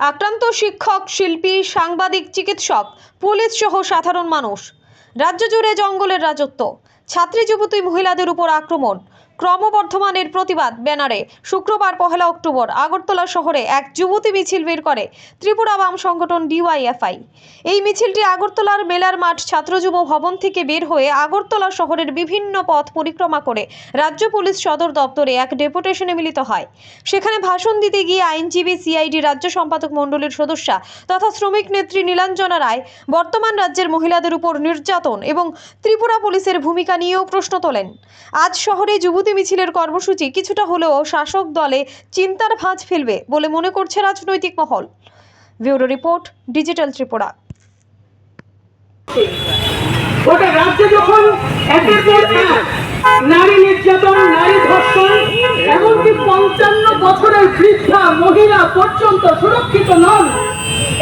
আক্রান্ত শিক্ষক, শিল্পী, সাংবাদিক, চিকিৎসক, পুলিশ সহ সাধারণ মানুষ। রাজ্য জুড়ে জঙ্গলের রাজত্ব। ছাত্রী, যুবতী, মহিলাদের উপর আক্রমণ। ক্রমবর্ধমানের প্রতিবাদ ব্যানারে শুক্রবার পহেলা অক্টোবর আগরতলা শহরে এক যুবতী মিছিল বের করে ত্রিপুরা বাম সংগঠন ডিওয়াইএফআই। এই মিছিলটি আগরতলার মেলার মাঠ ছাত্র যুব ভবন থেকে বের হয়ে আগরতলা শহরের বিভিন্ন পথ পরিক্রমা করে রাজ্য পুলিশ সদর দপ্তরে এক ডেপুটেশনে মিলিত হয়। সেখানে ভাষণ দিতে গিয়ে আইনজীবী সিআইডি রাজ্য সম্পাদক মণ্ডলীর সদস্যা তথা শ্রমিক নেত্রী নীলাঞ্জনা রায় বর্তমান রাজ্যের মহিলাদের উপর নির্যাতন এবং ত্রিপুরা পুলিশের ভূমিকা নিয়েও প্রশ্ন তোলেন। আজ শহরে যুবতী মিছিলের কর্মসূচি কিছুটা হলেও শাসক দলে চিন্তার ভাঁজ ফেলবে বলে মনে করছে রাজনৈতিক মহল। Bureau report, digital Tripura. রাজ্যে নারী নির্যাতন, নারী ধর্ষণ, এমনকি পঞ্চান্ন বছরের বৃদ্ধা মহিলা পর্যন্ত সুরক্ষিত নন,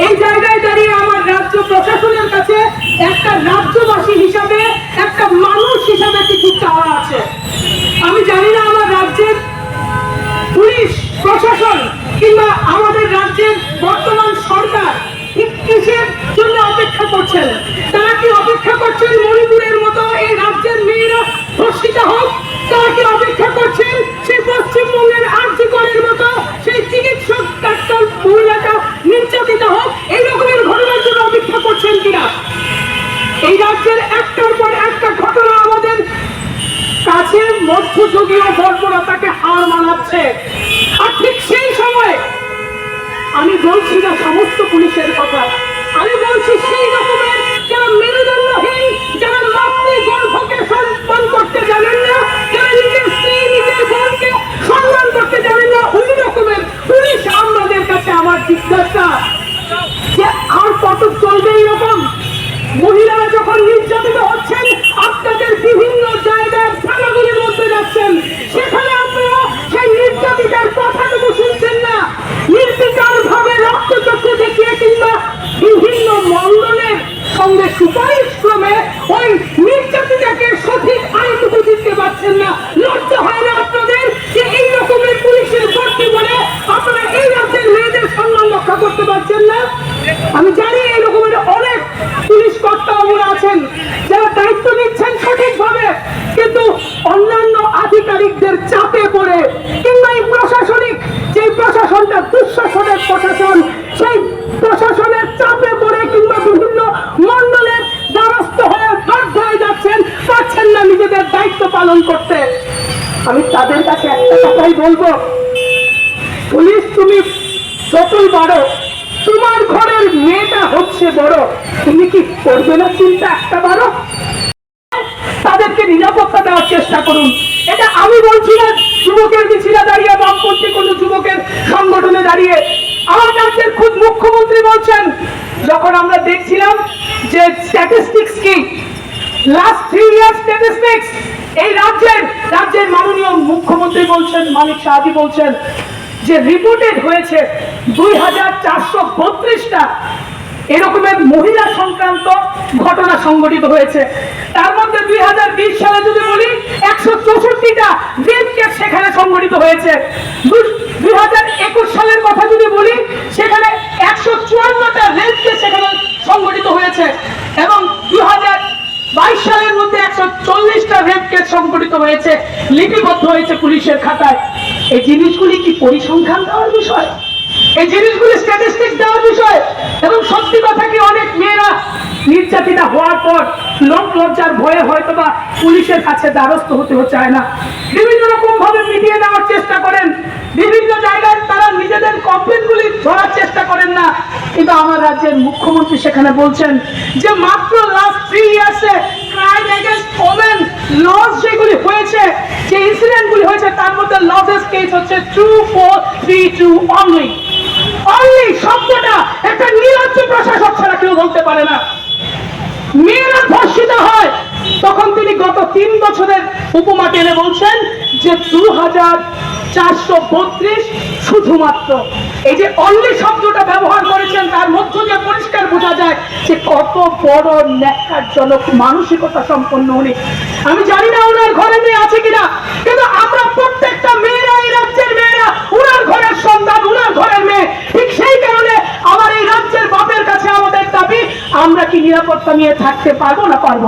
এই জায়গায় দাঁড়িয়ে আমার রাজ্য প্রশাসনের কাছে একটা রাজ্যবাসী হিসাবে একটা মানুষ হিসাবে কিছু চাওয়া আছে আমি জানি না আমার রাজ্যের পুলিশ প্রশাসন কিংবা আমাদের রাজ্যের বর্তমান সরকার ঠিক কিসের জন্য অপেক্ষা করছেন তারা কি অপেক্ষা করছেন মণিপুরের মতো এই রাজ্যের মেয়েরা। ধর্ষিত হোক তারা কি অপেক্ষা করছেন সেই পশ্চিমবঙ্গের আর্যিকরের মতো সেই চিকিৎসক ডাক্তার মহিলাটা নির্যাতিত হোক, এই রকমের ঘটনার জন্য অপেক্ষা করছেন কিনা? এই রাজ্যের একটার পর একটা ঘটনা আমাদের কাছে মধ্যযুগীয় বর্বরতাকে হার মানাচ্ছে। আর ঠিক সেই সময় আমি বলছি না সমস্ত পুলিশের কথা। আমি বলছি জানেন না সম্মান করতে জানেন না, ওই রকমের পুলিশ কাছে আমার জিজ্ঞাসা। যে আর কত চলবে এরকম? মহিলারা যখন নির্যাতিত হচ্ছেন, আপনাদের বিভিন্ন জায়গায় থানাগুলির মধ্যে যাচ্ছেন, সেখানে সুপারিশ ক্রমে ওই নির্যাতিতাকে সঠিক আইনটুকু দিতে পারছেন না। লজ্জা হয় না রকমের পুলিশের ভর্তি বলে আপনারা এই রাজ্যের মেয়েদের সম্মান রক্ষা করতে পারছেন না? আমি জানি এই অনেক পুলিশ কর্তাবাবুরা আছেন যারা দায়িত্ব নিচ্ছেন সঠিকভাবে, কিন্তু অন্যান্য আধিকারিকদের চাপে পড়ে কিংবা এই প্রশাসনিক যে প্রশাসনটা দুঃশাসনের প্রশাসন, সেই পালন করতে, আমি তাদের কাছে একটা কথাই বলব। পুলিশ, তুমি যতই বড় তোমার ঘরের মেয়েটা হচ্ছে বড়। তুমি কি করবে না চিন্তা একটা বারো? তাদেরকে নিরাপত্তা দেওয়ার চেষ্টা করুন। এটা আমি বলছি না, যুবকের মিছিলে দাঁড়িয়ে, বামপন্থী কোন যুবকের সংগঠনে দাঁড়িয়ে। আমার মুখ্যমন্ত্রী বলছেন, যখন আমরা দেখছিলাম যে স্ট্যাটিস্টিক্স কি? লাস্ট থ্রি ইয়ার স্ট্যাটিস্টিক্স এই রাজ্যের রাজ্যের মাননীয় মুখ্যমন্ত্রী বলছেন মালিক শাহাজি বলছেন যে রিপোর্টেড হয়েছে দুই হাজার চারশো বত্রিশটা এরকমের মহিলা সংক্রান্ত ঘটনা সংঘটিত হয়েছে। তার মধ্যে দুই হাজার বিশ সালে যদি বলি, একশো চৌষট্টিটা রেপ সেখানে সংঘটিত হয়েছে। দুই হাজার একুশ সালের কথা যদি বলি, সেখানে একশো চুয়ান্নটা রেপ সেখানে সংঘটিত হয়েছে এবং দুই হাজার বাইশ সালের একশো কেস সংঘটিত হয়েছে, লিপিবদ্ধ হয়েছে পুলিশের খাতায়। এই জিনিসগুলি কি পরিসংখ্যান দেওয়ার বিষয়? এই জিনিসগুলি স্ট্যাটিস্টিক দেওয়ার বিষয়। এবং সত্যি কথা কি অনেক মেয়েরা নির্যাতিতা হওয়ার পর লোক লজ্জার ভয়ে হয়তো বা পুলিশের কাছে দ্বারস্থ হতে চায় না। বিভিন্ন রকম ভাবে মিটিয়ে দেওয়ার চেষ্টা করেন। বিভিন্ন জায়গায় তারা নিজেদের কমপ্লেনগুলি ধরার চেষ্টা করেন না। কিন্তু আমার রাজ্যের মুখ্যমন্ত্রী সেখানে বলছেন যে, মাত্র লাস্ট থ্রি ইয়ার্সে হয়েছে, যে ইনসিডেন্টগুলি হয়েছে, তার মধ্যে লসেস কেস হচ্ছে two four three two only only শব্দটা একটা নির্লজ্জ প্রশাসক ছাড়া কেউ বলতে পারে না। মেয়েরা ধর্ষিত হয়। তখন তিনি গত তিন বছরের উপমা টেনে বলছেন যে দু হাজার চারশো শুধুমাত্র। এই যে শব্দটা ব্যবহার করেছেন, তার পরিষ্কার বোঝা যায় যে কত বড় ন্যাকারজনক মানসিকতা সম্পন্ন উনি। আমি জানি না ওনার ঘরে মেয়ে আছে কিনা, কিন্তু আমরা প্রত্যেকটা মেয়েরা, এই রাজ্যের মেয়েরা, ওনার ঘরের সন্তান, ওনার ঘরের মেয়ে। ঠিক সেই কারণে আমার এই রাজ্যের বাপের কাছে আমাদের দাবি, আমরা কি নিরাপত্তা নিয়ে থাকতে পারব না পারব?